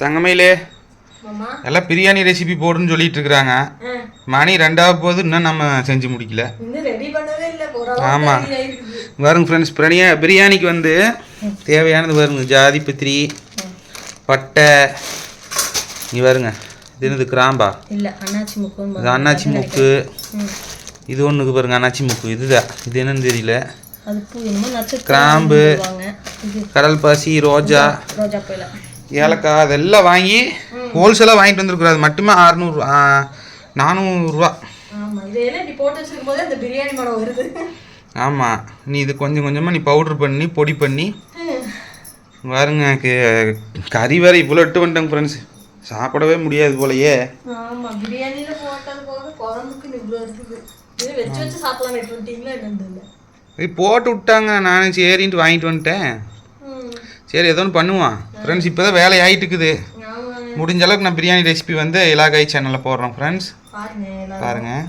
தங்கமையிலே. எல்லாம் பிரியாணி ரெசிபி போடுன்னு சொல்லிட்டு இருக்கிறாங்க மணி ரெண்டாவது போது இன்னும் நம்ம செஞ்சு முடிக்கல. இன்னும் ரெடி பண்ணவே இல்லை. ஒரு ஆமா. அளவுக்கு ready ஆயிருக்குது. பாருங்க ஃப்ரெண்ட்ஸ் பிரியா பிரியாணிக்கு வந்து தேவையானது பாருங்க ஜாதி பத்திரி பட்டை. இங்க பாருங்க இது என்னது கிராம்பா? இல்ல அண்ணாச்சி முக்கு இது. இது ஒன்றுக்கு பாருங்க அன்னாச்சி முக்கு. இதுதான். இது என்னன்னு தெரியல. கிராம்பு. இது கடல் பாசி ரோஜா. ஏலக்காய் அதெல்லாம் வாங்கி ஹோல்சேலாக வாங்கிட்டு வந்துருக்குறோம் அது மட்டுமே அறநூறு நானூறுரூவா. ஆமாம் நீ இது கொஞ்சம் கொஞ்சமாக நீ பவுட்ரு பண்ணி பொடி பண்ணி பாருங்க க- கறி வேற இவ்வளோ எட்டு வந்துட்டேங்க ஃப்ரெண்ட்ஸ் சாப்பிடவே முடியாது போலயே. போட்டு விட்டாங்க நானும் சரின்ட்டு வாங்கிட்டு வந்துட்டேன். சரி ஏதோ ஒன்று பண்ணுவான் ஃப்ரெண்ட்ஸ் இப்போ தான் வேலை ஆகிட்டு இருக்குது முடிஞ்ச அளவுக்கு நான் பிரியாணி ரெசிபி வந்து இலாகாய் சேனலில் போடுறோம் ஃப்ரெண்ட்ஸ் பாருங்கள்